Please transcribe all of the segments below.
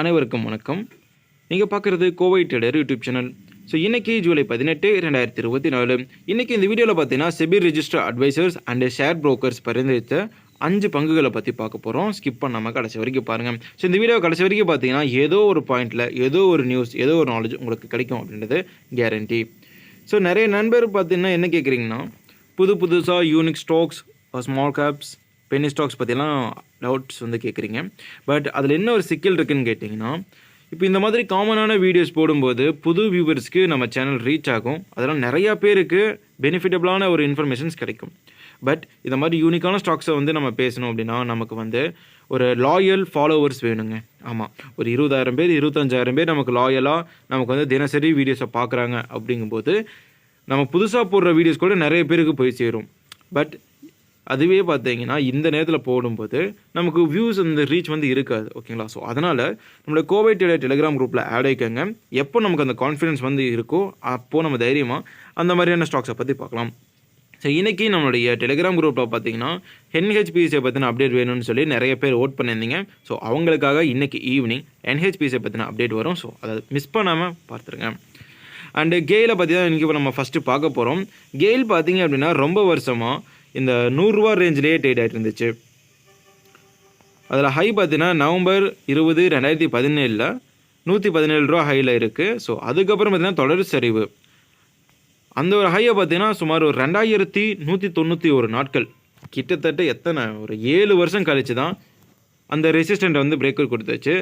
அனைவருக்கும் வணக்கம். நீங்கள் பார்க்குறது Kovai trader YouTube channel. So இன்றைக்கி ஜூலை பதினெட்டு ரெண்டாயிரத்தி இருபத்தி நாலு. இன்றைக்கி இந்த வீடியோவில் பார்த்தீங்கன்னா SEBI register advisors and share brokers பரிந்துரைத்த அஞ்சு பங்குகளை பற்றி பார்க்க போகிறோம் ஸ்கிப் பண்ணாமல் கடைசி வரைக்கும் பாருங்கள் ஸோ இந்த வீடியோ கடைசி வரைக்கும் பார்த்தீங்கன்னா ஏதோ ஒரு பாயிண்டில் ஏதோ ஒரு நியூஸ் ஏதோ ஒரு நாலேஜ் உங்களுக்கு கிடைக்கும் அப்படின்றது கேரண்டி ஸோ நிறைய நண்பர் பார்த்தீங்கன்னா என்ன கேட்குறீங்கன்னா புது புதுசாக unique stocks small caps penny stocks பற்றிலாம் டவுட்ஸ் வந்து கேட்குறீங்க பட் அதில் என்ன ஒரு சிக்கல் இருக்குன்னு கேட்டிங்கன்னா இப்போ இந்த மாதிரி காமனான வீடியோஸ் போடும்போது புது வியூவர்ஸ்க்கு நம்ம சேனல் ரீச் ஆகும். அதெல்லாம் நிறையா பேருக்கு பெனிஃபிட்டபுளான ஒரு இன்ஃபர்மேஷன்ஸ் கிடைக்கும். பட் இந்த மாதிரி யூனிக்கான ஸ்டாக்ஸை வந்து நம்ம பேசணும் அப்படின்னா நமக்கு வந்து ஒரு லாயல் ஃபாலோவர்ஸ் வேணுங்க. ஆமாம் ஒரு இருபதாயிரம் பேர் இருபத்தஞ்சாயிரம் பேர் நமக்கு லாயலாக நமக்கு வந்து தினசரி வீடியோஸை பார்க்குறாங்க அப்படிங்கும்போது நம்ம புதுசாக போடுற வீடியோஸ் கூட நிறைய பேருக்கு போய் சேரும். பட் அதுவே பார்த்தீங்கன்னா இந்த நேரத்தில் போடும்போது நமக்கு வியூஸ் அந்த ரீச் வந்து இருக்காது ஓகேங்களா ஸோ அதனால் நம்மளோட கோவை டெலிகிராம் குரூப்பில் ஆட் ஆகிக்கோங்க எப்போ நமக்கு அந்த கான்ஃபிடன்ஸ் வந்து இருக்கோ அப்போது நம்ம தைரியமாக அந்த மாதிரியான ஸ்டாக்ஸை பற்றி பார்க்கலாம். ஸோ இன்றைக்கி நம்மளுடைய டெலிகிராம் குரூப்பில் பார்த்தீங்கன்னா என்ஹெச்பிசியை பற்றின அப்டேட் வேணும்னு சொல்லி நிறைய பேர் ஓட் பண்ணியிருந்தீங்க. ஸோ அவங்களுக்காக இன்றைக்கி ஈவினிங் என்ஹெச்பிசியை பற்றின அப்டேட் வரும். ஸோ அதை மிஸ் பண்ணாமல் பார்த்துருங்க. அண்டு கெயிலை பற்றி தான் இன்றைக்கி இப்போ நம்ம ஃபஸ்ட்டு பார்க்க போகிறோம் கெயில் பார்த்தீங்க அப்படின்னா ரொம்ப வருஷமாக இந்த நூறுரூவா ரேஞ்சிலேயே ட்ரேட் ஆகிட்டு இருந்துச்சு. அதில் ஹை பார்த்தீங்கன்னா நவம்பர் இருபது ரெண்டாயிரத்தி பதினேழில் நூற்றி பதினேழு ரூபா ஹையில் இருக்குது ஸோ அதுக்கப்புறம் பார்த்தீங்கன்னா தொடர் சரிவு அந்த ஒரு ஹையை பார்த்தீங்கன்னா சுமார் ஒரு ரெண்டாயிரத்தி நூற்றி தொண்ணூற்றி ஒரு நாட்கள். கிட்டத்தட்ட எத்தனை? ஒரு ஏழு வருஷம் கழிச்சு தான் அந்த ரெசிஸ்டண்ட்டை வந்து பிரேக்கர் கொடுத்துச்சு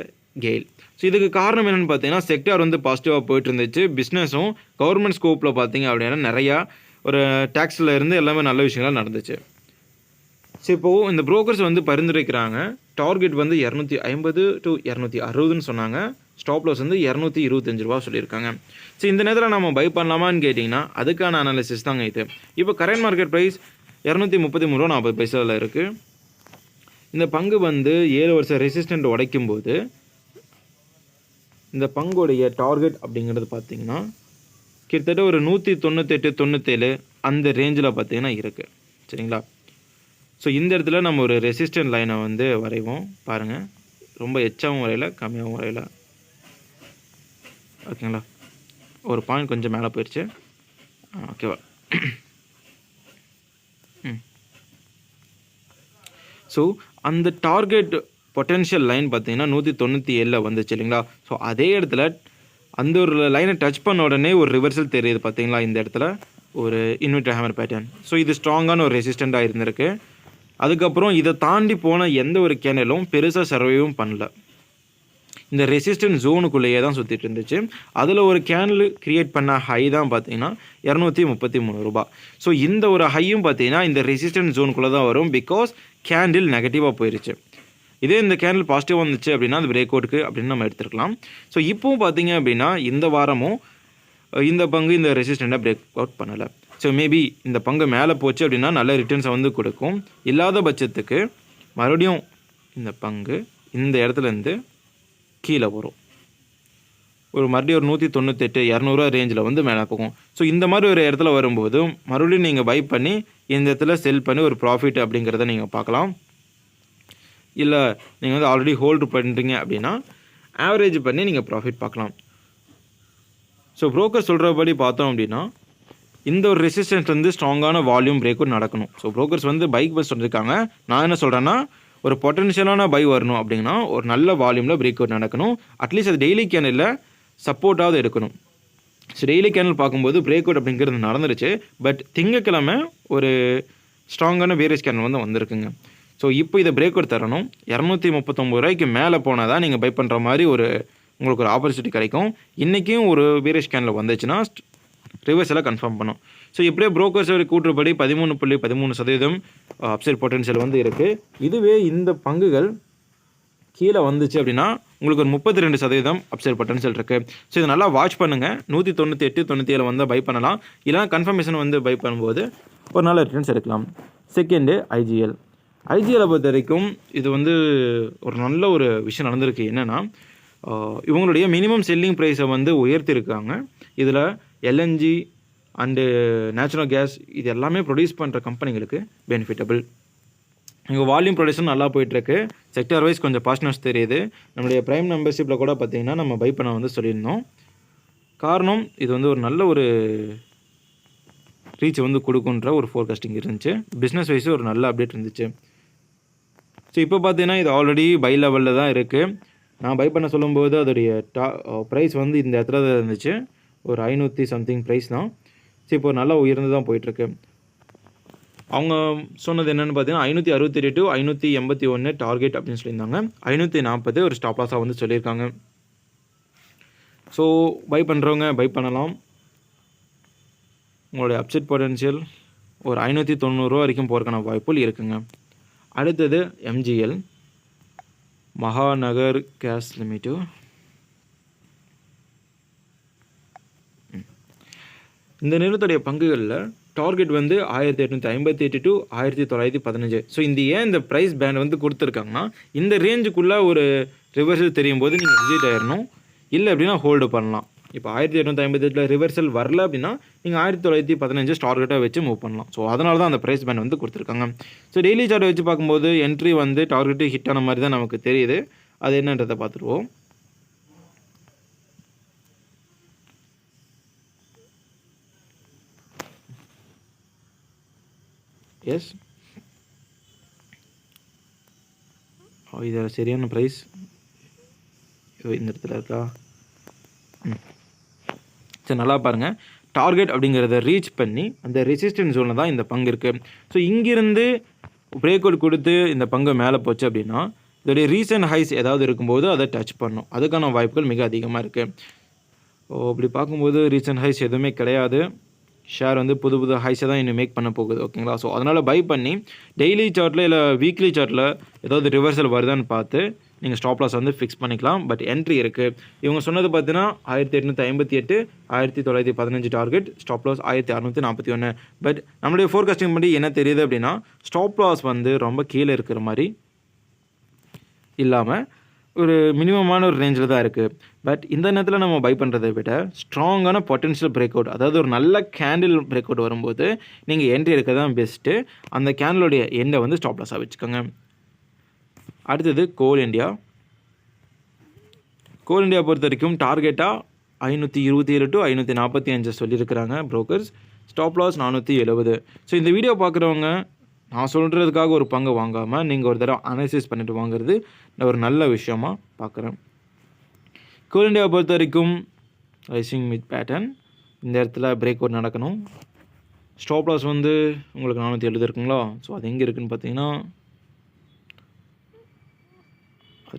கெயில். ஸோ இதுக்கு காரணம் என்னென்னு பார்த்தீங்கன்னா செக்டார் வந்து பாசிட்டிவாக போயிட்டு இருந்துச்சு. பிஸ்னஸும் கவர்மெண்ட் ஸ்கோப்பில் பார்த்தீங்க அப்படின்னா நிறையா ஒரு டேக்ஸில் இருந்து எல்லாமே நல்ல விஷயங்கள்லாம் நடந்துச்சு. ஸோ இப்போது இந்த புரோக்கர்ஸ் வந்து பரிந்துரைக்கிறாங்க. டார்கெட் வந்து இரநூத்தி ஐம்பது டு இரநூத்தி அறுபதுன்னு சொன்னாங்க. ஸ்டாப் லாஸ் வந்து இரநூத்தி இருபத்தஞ்சு ரூபா சொல்லியிருக்காங்க. ஸோ இந்த நேரத்தில் நம்ம பை பண்ணலாமான்னு கேட்டிங்கன்னா அதுக்கான அனாலிசிஸ் தாங்க இது. இப்போ கரண்ட் மார்க்கெட் ப்ரைஸ் இரநூத்தி முப்பத்தி மூணு ரூபா நாற்பது பைசாவில் இருக்குது இந்த பங்கு வந்து ஏழு வருஷம் ரெசிஸ்டண்ட் உடைக்கும் போது இந்த பங்குடைய டார்கெட் அப்படிங்கிறது பார்த்தீங்கன்னா கிட்டத்தட்ட ஒரு நூற்றி தொண்ணூத்தெட்டு தொண்ணூற்றேழு அந்த ரேஞ்சில் பார்த்திங்கன்னா இருக்குது சரிங்களா? ஸோ இந்த இடத்துல நம்ம ஒரு ரெசிஸ்டன்ட் லைனை வந்து வரைவோம். பாருங்கள் ரொம்ப எச்சாகவும் வரையல கம்மியாகவும் வரையல. ஓகேங்களா? ஒரு பாயிண்ட் கொஞ்சம் மேலே போயிடுச்சு ஓகேவா ம். ஸோ அந்த டார்கெட் பொட்டென்ஷியல் லைன் பார்த்தீங்கன்னா நூற்றி தொண்ணூற்றி ஏழில் வந்துச்சு இல்லைங்களா? ஸோ அதே இடத்துல அந்த ஒரு லைனை டச் பண்ண உடனே ஒரு ரிவர்சல் தெரியுது பார்த்தீங்களா? இந்த இடத்துல ஒரு இன்வெர்டர் ஹேமர் பேட்டர்ன் ஸோ இது ஸ்ட்ராங்கான ஒரு ரெசிஸ்டண்ட்டாக இருந்திருக்கு. அதுக்கப்புறம் இதை தாண்டி போன எந்த ஒரு கேனலும் பெருசாக சர்வைவும் பண்ணல. இந்த ரெசிஸ்டன்ட் ஜோனுக்குள்ளேயே தான் சுற்றிட்டு இருந்துச்சு. அதில் ஒரு கேனல் கிரியேட் பண்ண ஹை தான் பார்த்தீங்கன்னா இரநூத்தி முப்பத்தி மூணு ரூபாய் ஸோ இந்த ஒரு ஹையும் பார்த்தீங்கன்னா இந்த ரெசிஸ்டன்ட் ஜோனுக்குள்ளே தான் வரும் பிகாஸ் கேண்டில் நெகட்டிவாக போயிருச்சு. இதே இந்த கேண்டில் பாசிட்டிவ் வந்துச்சு அப்படின்னா அது பிரேக் அவுட்டுக்கு அப்படின்னு நம்ம எடுத்துருக்கலாம். ஸோ இப்போவும் பார்த்தீங்க அப்படின்னா இந்த வாரமும் இந்த பங்கு இந்த ரெசிஸ்டண்ட்டை பிரேக் அவுட் பண்ணலை. ஸோ மேபி இந்த பங்கு மேலே போச்சு அப்படின்னா நல்ல ரிட்டர்ன்ஸை வந்து கொடுக்கும். இல்லாத பட்சத்துக்கு மறுபடியும் இந்த பங்கு இந்த இடத்துலேருந்து கீழே வரும். ஒரு மறுபடியும் ஒரு நூற்றி தொண்ணூத்தெட்டு இரநூறுவா ரேஞ்சில் வந்து மேலே போகும். ஸோ இந்த மாதிரி ஒரு இடத்துல வரும்போது மறுபடியும் நீங்கள் பை பண்ணி இந்த இடத்துல செல் பண்ணி ஒரு ப்ராஃபிட் அப்படிங்கிறத நீங்கள் பார்க்கலாம். இல்லை நீங்கள் வந்து ஆல்ரெடி ஹோல்டு பண்ணுறீங்க அப்படின்னா ஆவரேஜ் பண்ணி நீங்கள் ப்ராஃபிட் பார்க்கலாம். ஸோ புரோக்கர் சொல்கிறபடி பார்த்தோம் அப்படின்னா இந்த ஒரு ரெசிஸ்டன்ஸ் வந்து ஸ்ட்ராங்கான வால்யூம் பிரேக்கும் நடக்கணும். ஸோ புரோக்கர்ஸ் வந்து பைக் பஸ் சொல்லியிருக்காங்க நான் என்ன சொல்கிறேன்னா ஒரு பொட்டன்ஷியலான பை வரணும் அப்படின்னா ஒரு நல்ல வால்யூமில் பிரேக் அவுட் நடக்கணும். அட்லீஸ்ட் அது டெய்லி கேனலில் சப்போர்ட்டாவது எடுக்கணும். ஸோ டெய்லி கேனல் பார்க்கும்போது பிரேக் அவுட் அப்படிங்கிறது நடந்துருச்சு. பட் திங்கக்கிழமை ஒரு ஸ்ட்ராங்கான வேரியஸ் கேனல் வந்து வந்திருக்குங்க. ஸோ இப்போ இதை பிரேக் அவுட் தரணும். இரநூத்தி முப்பத்தொம்பது ரூபாய்க்கு மேலே போனால் தான் நீங்கள் பை பண்ணுற மாதிரி ஒரு உங்களுக்கு ஒரு ஆப்பர்ச்சுனிட்டி கிடைக்கும். இன்றைக்கும் ஒரு வேரியஸ் ஸ்கேனில் வந்துச்சுன்னா ரிவர்ஸ் எல்லாம் கன்ஃபார்ம் பண்ணும். ஸோ இப்படியே brokers கூற்றுப்படி பதிமூணு புள்ளி பதிமூணு சதவீதம் uh, அப்சைட் பொட்டன்ஷியல் வந்து இருக்குது இதுவே இந்த பங்குகள் கீழே வந்துச்சு அப்படின்னா உங்களுக்கு ஒரு முப்பத்தி ரெண்டு சதவீதம் அப்சைட் பொட்டன்ஷியல் இருக்குது ஸோ இதை நல்லா வாட்ச் பண்ணுங்கள் நூற்றி தொண்ணூற்றி எட்டு தொண்ணூற்றி ஏழு வந்து பை பண்ணலாம். இல்லைனா கன்ஃபர்மேஷன் வந்து பை பண்ணும்போது ஒரு நல்ல ரிட்டர்ன்ஸ் எடுக்கலாம். செகண்டு ஐஜிஎல் ஐஜிஎலை பொறுத்த வரைக்கும் இது வந்து ஒரு நல்ல ஒரு விஷயம் நடந்திருக்கு. என்னென்னா இவங்களுடைய மினிமம் செல்லிங் ப்ரைஸை வந்து உயர்த்தியிருக்காங்க இதில் எல்என்ஜி அண்டு நேச்சுரல் கேஸ் இது எல்லாமே ப்ரொடியூஸ் பண்ணுற கம்பெனிகளுக்கு பெனிஃபிட்டபிள் இங்கே வால்யூம் ப்ரொடக்ஷன் நல்லா போயிட்டுருக்கு. செக்டார் வைஸ் கொஞ்சம் பாசிட்டிவ்ஸ் தெரியுது. நம்மளுடைய ப்ரைம் மெம்பர்ஷிப்பில் கூட பார்த்தீங்கன்னா நம்ம பை பண்ண வந்து சொல்லியிருந்தோம். காரணம் இது வந்து ஒரு நல்ல ஒரு ரீச் வந்து கொடுக்குன்ற ஒரு ஃபோர்காஸ்டிங் இருந்துச்சு. பிஸ்னஸ் வைஸும் ஒரு நல்ல அப்டேட் இருந்துச்சு. ஸோ இப்போ பார்த்தீங்கன்னா இது ஆல்ரெடி பை லெவலில் தான் இருக்குது நான் பை பண்ண சொல்லும்போது அதோடைய டா ப்ரைஸ் uh, வந்து இந்த இடத்துல தான் இருந்துச்சு. ஒரு ஐநூற்றி சம்திங் ப்ரைஸ் தான். ஸோ இப்போ நல்லா உயர்ந்து தான் போயிட்டுருக்கு. அவங்க சொன்னது என்னென்னு பார்த்தீங்கன்னா ஐநூற்றி அறுபத்தி டு ஐநூற்றி எண்பத்தி ஒன்று டார்கெட் அப்படின்னு சொல்லியிருந்தாங்க. ஐநூற்றி நாற்பது ஒரு ஸ்டாப் லாஸாக வந்து சொல்லியிருக்காங்க. ஸோ பை பண்ணுறவங்க பை பண்ணலாம். உங்களுடைய அப்செட் பொட்டன்ஷியல் ஒரு ஐநூற்றி தொண்ணூறுரூவா வரைக்கும் போகிறக்கான வாய்ப்புகள் இருக்குங்க. அடுத்தது எம்ஜிஎல் மகாநகர் கேஸ் லிமிட்டு. இந்த நிறுவனத்துடைய பங்குகளில் டார்கெட் வந்து ஆயிரத்தி எட்நூற்றி ஐம்பத்தி எட்டு டு ஆயிரத்தி தொள்ளாயிரத்தி பதினஞ்சு. ஸோ இந்த ஏன் இந்த ப்ரைஸ் பேண்ட் வந்து கொடுத்துருக்காங்கன்னா இந்த ரேஞ்சுக்குள்ளே ஒரு ரிவர்சல் தெரியும் போது நீங்கள் விசிட் ஆயிடணும் இல்லை அப்படின்னா ஹோல்டு பண்ணலாம். இப்போ ஆயிரத்தி எட்நூற்றி ஐம்பத்தி எட்டில் ரிவர்சல் வரல அப்படின்னா நீங்கள் ஆயிரத்தி தொள்ளாயிரத்தி பதினஞ்சு டார்கெட்டாக வச்சு மூவ் பண்ணலாம். ஸோ அதனால தான் அந்த ப்ரைஸ் பேண்ட் வந்து கொடுத்துருக்காங்க. ஸோ டெய்லி சார்ட் வச்சு பார்க்கும்போது என்ட்ரி வந்து டார்கெட்டு ஹிட் ஆன மாதிரி தான் நமக்கு தெரியுது. அது என்னன்றதை பார்த்துருவோம். எஸ் இது சரியான ப்ரைஸ் இந்த இடத்துல இருக்கா? ம். சரி நல்லா பாருங்கள் டார்கெட் அப்படிங்கிறத ரீச் பண்ணி அந்த ரெசிஸ்டன்ஸ் ஜோனில் தான் இந்த பங்கு இருக்குது ஸோ இங்கிருந்து பிரேக் அவுட் கொடுத்து இந்த பங்கு மேலே போச்சு அப்படின்னா இதோடைய ரீசன்ட் ஹைஸ் ஏதாவது இருக்கும்போது அதை டச் பண்ணும். அதுக்கான வாய்ப்புகள் மிக அதிகமாக இருக்குது ஓ அப்படி பார்க்கும்போது ரீசன்ட் ஹைஸ் எதுவுமே கிடையாது. ஷேர் வந்து புது புது ஹைஸை தான் இன்னும் மேக் பண்ண போகுது ஓகேங்களா ஸோ அதனால் பை பண்ணி டெய்லி சார்ட்டில் இல்லை வீக்லி சார்ட்டில் ஏதாவது ரிவர்சல் வருதான்னு பார்த்து நீங்கள் ஸ்டாப் லாஸ் வந்து ஃபிக்ஸ் பண்ணிக்கலாம். பட் என்ட்ரி இருக்குது இவங்க சொன்னது பார்த்தீங்கன்னா ஆயிரத்தி எட்நூற்றி ஐம்பத்தி எட்டு ஆயிரத்தி தொள்ளாயிரத்தி பதினஞ்சு டார்கெட் ஸ்டாப் லாஸ் ஆயிரத்தி அறநூற்றி நாற்பத்தி ஒன்று பட் நம்மளுடைய ஃபோர்காஸ்டிங் படி என்ன தெரியுது அப்படின்னா ஸ்டாப் லாஸ் வந்து ரொம்ப கீழே இருக்கிற மாதிரி இல்லாமல் ஒரு மினிமமான ஒரு ரேஞ்சில் தான் இருக்குது பட் இந்த நேரத்தில் நம்ம பை பண்ணுறதை விட ஸ்ட்ராங்கான பொட்டன்ஷியல் பிரேக் அவுட் அதாவது ஒரு நல்ல கேண்டில் பிரேக் அவுட் வரும்போது நீங்கள் என்ட்ரி எடுக்க தான் பெஸ்ட்டு அந்த கேண்டிலுடைய எண்டை வந்து ஸ்டாப்லாஸாக வச்சுக்கோங்க. அடுத்தது கோல் இண்டியா கோல் இண்டியா பொறுத்த வரைக்கும் டார்கெட்டாக ஐநூற்றி இருபத்தி ஏழு டு ஐநூற்றி நாற்பத்தி அஞ்சு சொல்லியிருக்கிறாங்க ப்ரோக்கர்ஸ் ஸ்டாப் லாஸ் நானூற்றி எழுபது. ஸோ இந்த வீடியோ பார்க்குறவங்க நான் சொல்கிறதுக்காக ஒரு பங்கு வாங்காமல் நீங்கள் ஒரு தடவை அனலைசிஸ் பண்ணிவிட்டு வாங்குறது ஒரு நல்ல விஷயமா பார்க்குறேன். கோல் இண்டியாவை பொறுத்த வரைக்கும் ரைசிங் மிட் பேட்டர்ன் இந்த இடத்துல பிரேக் அவுட் நடக்கணும். ஸ்டாப் லாஸ் வந்து உங்களுக்கு நானூற்றி எழுபது இருக்குங்களா? ஸோ அது எங்கே இருக்குதுன்னு பார்த்தீங்கன்னா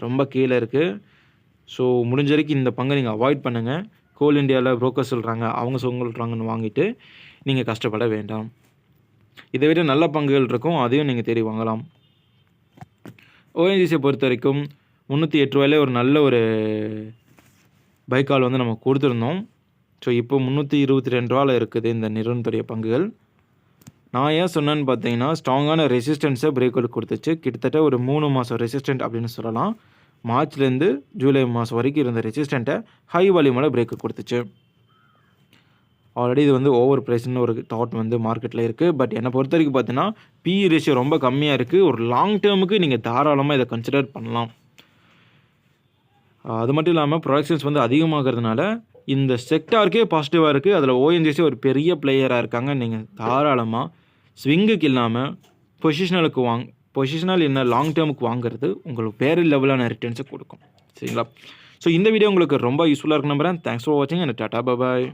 ரொம்ப கீழே இருக்குது ஸோ முடிஞ்ச வரைக்கும் இந்த பங்கை நீங்கள் அவாய்ட் பண்ணுங்கள் கோல் இண்டியாவில் புரோக்கர் சொல்கிறாங்க அவங்க சொல்கிறாங்கன்னு வாங்கிட்டு நீங்கள் கஷ்டப்பட வேண்டாம். இதை விட நல்ல பங்குகள் இருக்கும் அதையும் நீங்கள் தேடி வாங்கலாம். ஓஎன்ஜிசியை பொறுத்த வரைக்கும் முந்நூற்றி எட்டு ரூபாயிலே ஒரு நல்ல ஒரு பைக்கால் வந்து நம்ம கொடுத்துருந்தோம். ஸோ இப்போ முந்நூற்றி இருபத்தி ரெண்டு ரூபாவில் இருக்குது இந்த நிறுவனத்துடைய பங்குகள். நான் ஏன் சொன்னேன்னு பார்த்தீங்கன்னா ஸ்ட்ராங்கான ரெசிஸ்டன்ஸை பிரேக் அவுட் கொடுத்துச்சு. கிட்டத்தட்ட ஒரு மூணு மாதம் ரெசிஸ்டன்ட் அப்படின்னு சொல்லலாம். மார்ச்லேருந்து ஜூலை மாதம் வரைக்கும் இருந்த ரெசிஸ்டண்ட்டை ஹை வால்யூமோட பிரேக் கொடுத்துச்சு. ஆல்ரெடி இது வந்து ஓவர் ப்ரைஸ்னு ஒரு தாட் வந்து மார்க்கெட்டில் இருக்குது பட் என்னை பொறுத்த வரைக்கும் பார்த்தீங்கன்னா பிஇ ரேஷியோ ரொம்ப கம்மியாக இருக்குது ஒரு லாங் டேர்முக்கு நீங்கள் தாராளமாக இதை கன்சிடர் பண்ணலாம். அது மட்டும் இல்லாமல் ப்ரொடக்ஷன்ஸ் வந்து அதிகமாகிறதுனால இந்த செக்டாருக்கே பாசிட்டிவாக இருக்குது அதில் ஓஎன்ஜிசி ஒரு பெரிய பிளேயராக இருக்காங்க நீங்கள் தாராளமாக ஸ்விங்குக்கு இல்லாமல் பொசிஷனலுக்கு வாங் பொசிஷனல் என்ன லாங் டேர்முக்கு வாங்குறது உங்களுக்கு வேறு லெவலான ரிட்டர்ன்ஸை கொடுக்கும். சரிங்களா? ஸோ இந்த வீடியோ உங்களுக்கு ரொம்ப யூஸ்ஃபுல்லாக இருக்கு நம்புறேன். தேங்க்ஸ் ஃபார் வாட்சிங் அண்ட் டாட்டா பாய்